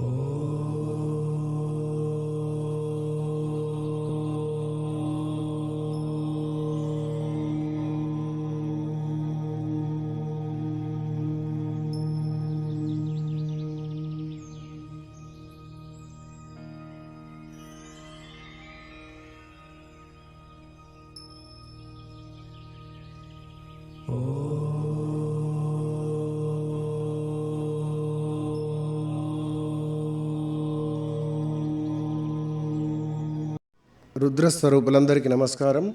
Oh. రుద్రస్వరూపులందరికీ నమస్కారం.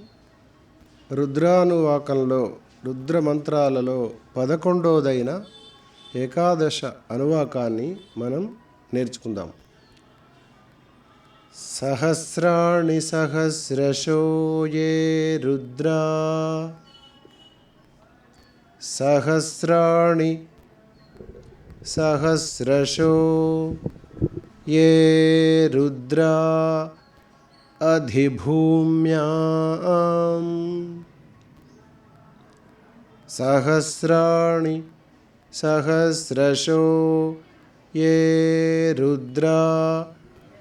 రుద్రానువాకంలో రుద్ర మంత్రాలలో పదకొండోదైన ఏకాదశ అనువాకాన్ని మనం నేర్చుకుందాం. సహస్రాణి సహస్రశో ఏ రుద్రా? సహస్రాణి సహస్రశో ఏ రుద్రా? अधिभूम्याम्। सहस्राणि सहस्रशो ये रुद्रा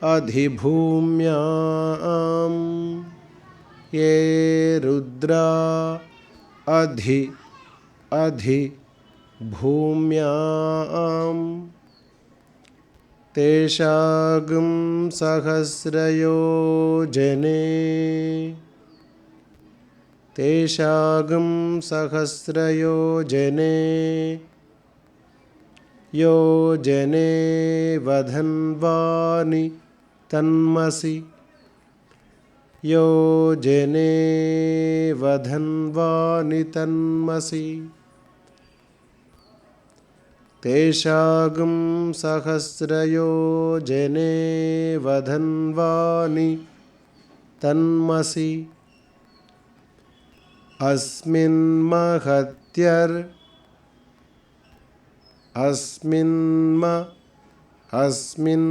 अधिभूम्याम्। ये रुद्रा अधि अधि भूम्याम् तेषागं सहस्रयो जने। तेषागं सहस्रयो जने। यो जने वधन्वानि तन्मसि। यो जने वधन्वानि तन्मसि। तेषागं सहस्रयो जने वधन्वानि तन्मसि। अस्मिन्महत्यर् अस्मिन्म अस्मिन्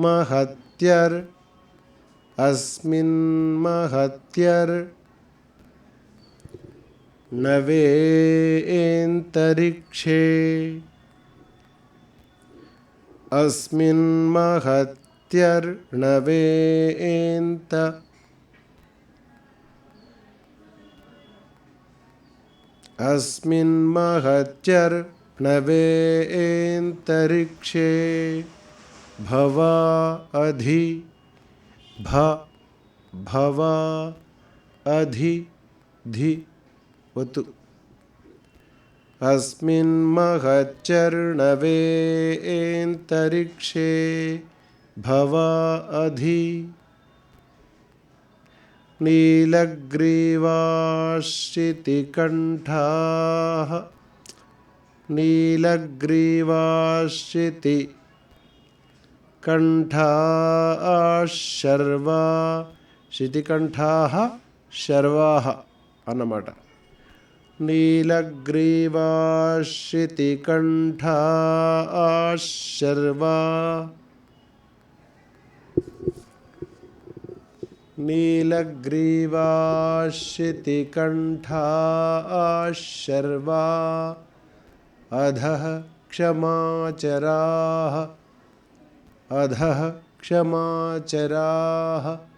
महत्यर् अस्मिन्महत्यर्। नवेन्तरिक्षे अस्मिन्महत्यर्नवेन्त अस्मिन्महत्यर्नवेन्तरिक्षे भवा अधि भ भवा अधि धि। वतु अस्मिन्महच्चर्णवेन्तरिक्षे भवा अधि नीलग्रीवाश्रितिकण्ठाः नीलग्रीवाश्रिति कण्ठाः शर्वा శితికంఠాः శర్వాः అన్నమాట नीलग्रीवाश्रितिकण्ठा शर्वा नीलग्रीवाश्रितिकण्ठा शर्वा अधः क्षमाचराः। अधः क्षमाचराः।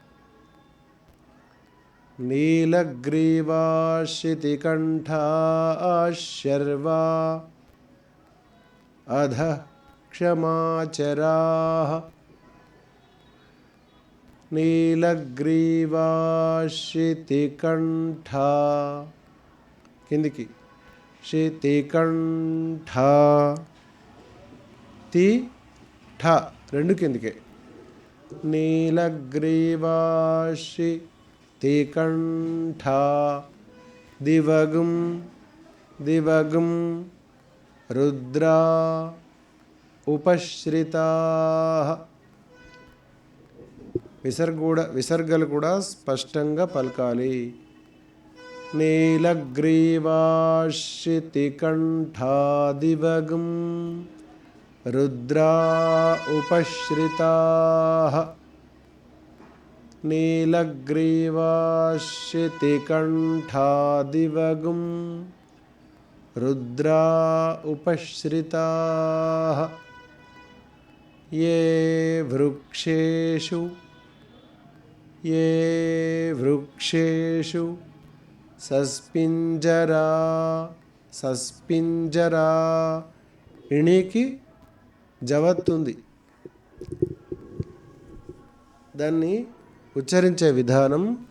नीलग्रीवाशितिकण्ठा शर्वा अधः क्षमाचराः నీలగ్రీవాశితికంఠా కిందికి శితికంఠా తి ఠ రెండు కిందికే నీలగ్రీవాశి తికంఠా దివగుం దివగుం రుద్రా ఉపశ్రితా విసర్గ కూడా విసర్గలు కూడా స్పష్టంగా పలకాలి నీలగ్రీవాశితికంఠా దివగుం రుద్రా ఉపశ్రితా నీలగ్రీవాశితికంఠా దివగుం రుద్రా ఉపశ్రితా ये वृक्षेषु ये वृक्षेषु సస్పింజరా సస్పింజరా ఇణికి జవత్తుంది దాన్ని ఉచ్చరించే విధానం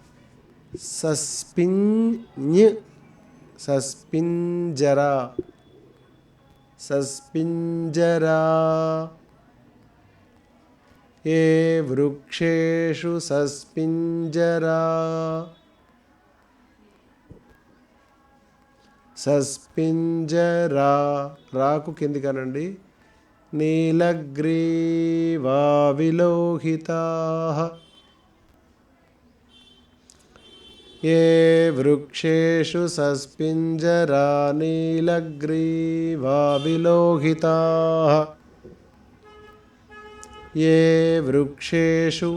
సస్పిన్ సస్పింజరా సస్పింజరా. ఏ వృక్షేషు సస్పింజరా? సస్పింజరా. రాకు కిందికనండి. నీలగ్రీవా విలోహితా ये वृक्षेषु सस्पिञ्जरा नीलग्रीवा विलोहिताः ये वृक्षेषु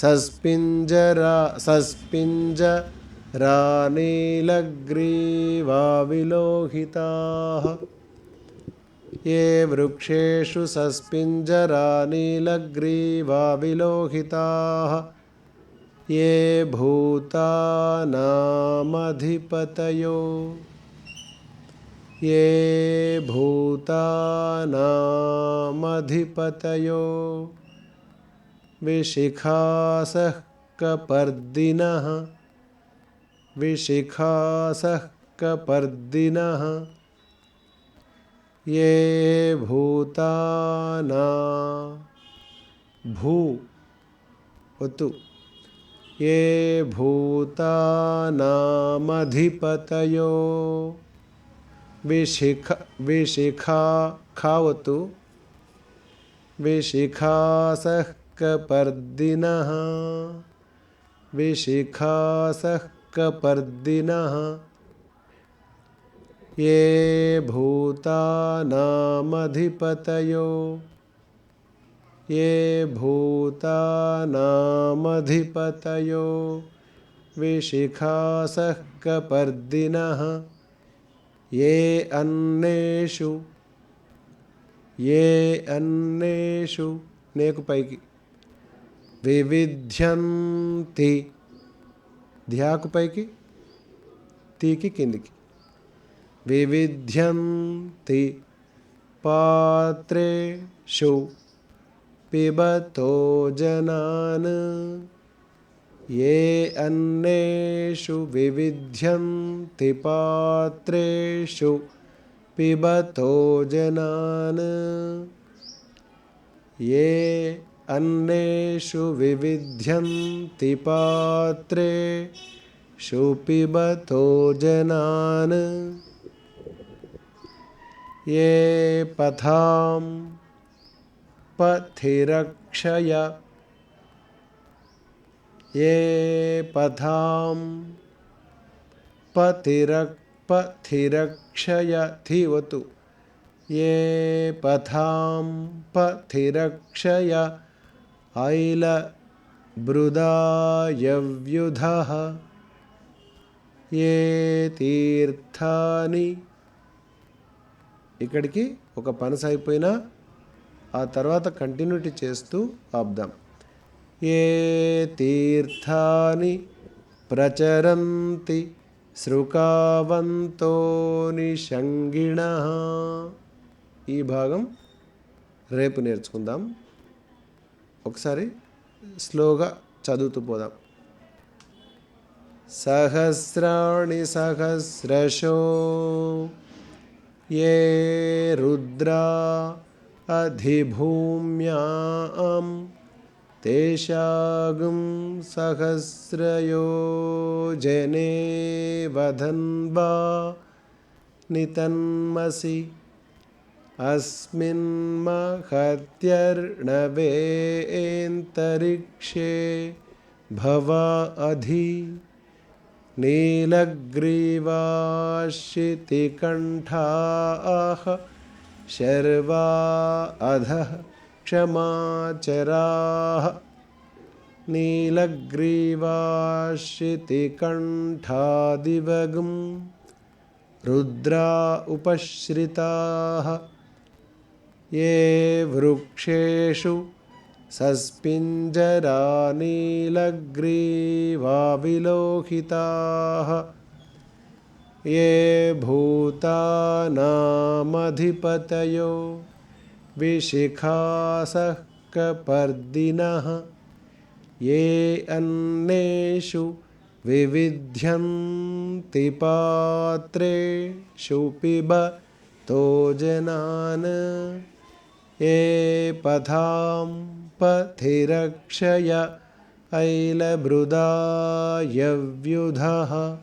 सस्पिञ्जरा सस्पिञ्जरा नीलग्रीवा विलोहिताः ये वृक्षेषु सस्पिञ्जरा नीलग्रीवा विलोहिताः ये भूतानामधिपतयो। ये भूतानामधिपतयो। विशिखासः कपर्दिनः विशिखासः कपर्दिनः ये भूताना भू वतु। ये भूतानामधिपतयो। विशिख विशिखा खावतु। विशिखासः कपर्दिनः विशिखासः कपर्दिनः ये भूतानामधिपतयो। ये भूतानामधिपतयो विशिखासः कपर्दिनः ये अन्नेषु ये अन्नेषु नेकुपैकी विविध्यन्ति। ध्याकुपैकी ती की किंद विविध्यन्ति पात्रेषु पिबतो जनान्। ये अन्नेषु विविध्यन्ति पात्रेषु पिबतो जनान्। ये अन्नेषु विविध्यन्ति पात्रे शुपिबतो जनान्। ये पथाम् पथिरक्षय ये पथां पथिरक् पथिरक्षय थिवतु ये पथां पथिरक्षय ऐलबृदायव्युधः ఏ తీర్థాని ఇక్కడికి ఒక పనస అయిపోయినా ఆ తర్వాత కంటిన్యూటీ చేస్తూ ఆపుదాం. ఏ తీర్థాని ప్రచరంతి శృకావంతో నిషంగిణ ఈ భాగం రేపు నేర్చుకుందాం. ఒకసారి స్లోగా చదువుతూ పోదాం. సహస్రాణి సహస్రశో ఏ రుద్రా अधिभूम्यां तेषागं सहस्रयो जने वधन्वा नितन्मसि अस्मिन्महत्यर्णवेन्तरिक्षे भवा अधि नीलग्रीवाशितिकण्ठाः शर्वा अधः क्षमाचराः। नीलग्रीवाशितिकण्ठादिवगं रुद्रा उपश्रिताः। ये वृक्षेषु सस्पिञ्जरानीलग्रीवाविलोहिताः ये भूतानामधिपतयो विशिखासः कपर्दिनः ये अन्येषु विविध्यन्ति पात्रेषु पिबतो जनान्। ये पथां पथिरक्षय ऐलभृदायव्युधः।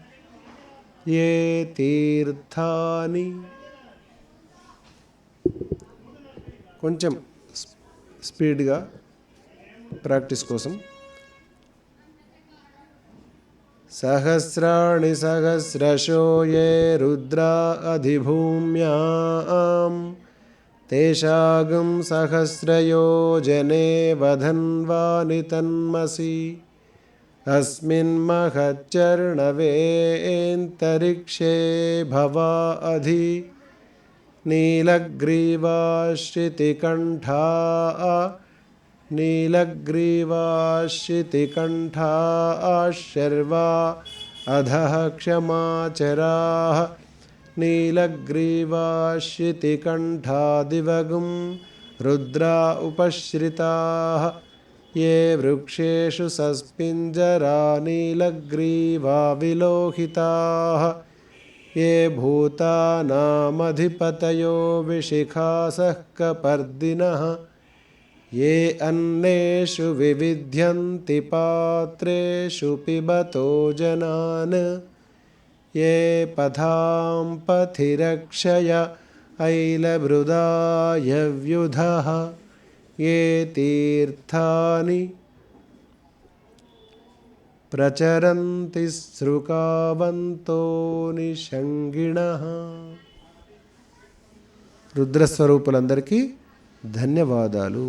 ये తీర్థాని కొంచెం స్పీడ్గా ప్రాక్టీస్ కోసం सहस्राणि सहस्रशो ये रुद्रा अधिभूम्यां तेषागं सहस्रयो जने वधन्वानि तन्मसि अस्मिन् महच्चर्णवेऽन्तरिक्षे भवा अधि नीलग्रीवाश्रितिकण्ठा नीलग्रीवाश्रितिकण्ठा शर्वा अधः क्षमाचराः नीलग्रीवाश्रितिकण्ठादिवगुं रुद्रा उपश्रिताः। ये वृक्षेषु सस्पिञ्जरा नीलग्रीवा विलोहिताः ये भूतानामधिपतयो विशिखासः कपर्दिनः। ये अन्नेषु विविध्यन्ति पात्रेषु पिबतो जनान्। ये पथां पथिरक्षय ऐलभृदायव्युधः ये तीर्थानि ప్రచరంతి శృకావంతో నిషంగిణ రుద్రస్వరూపులందరికీ ధన్యవాదాలు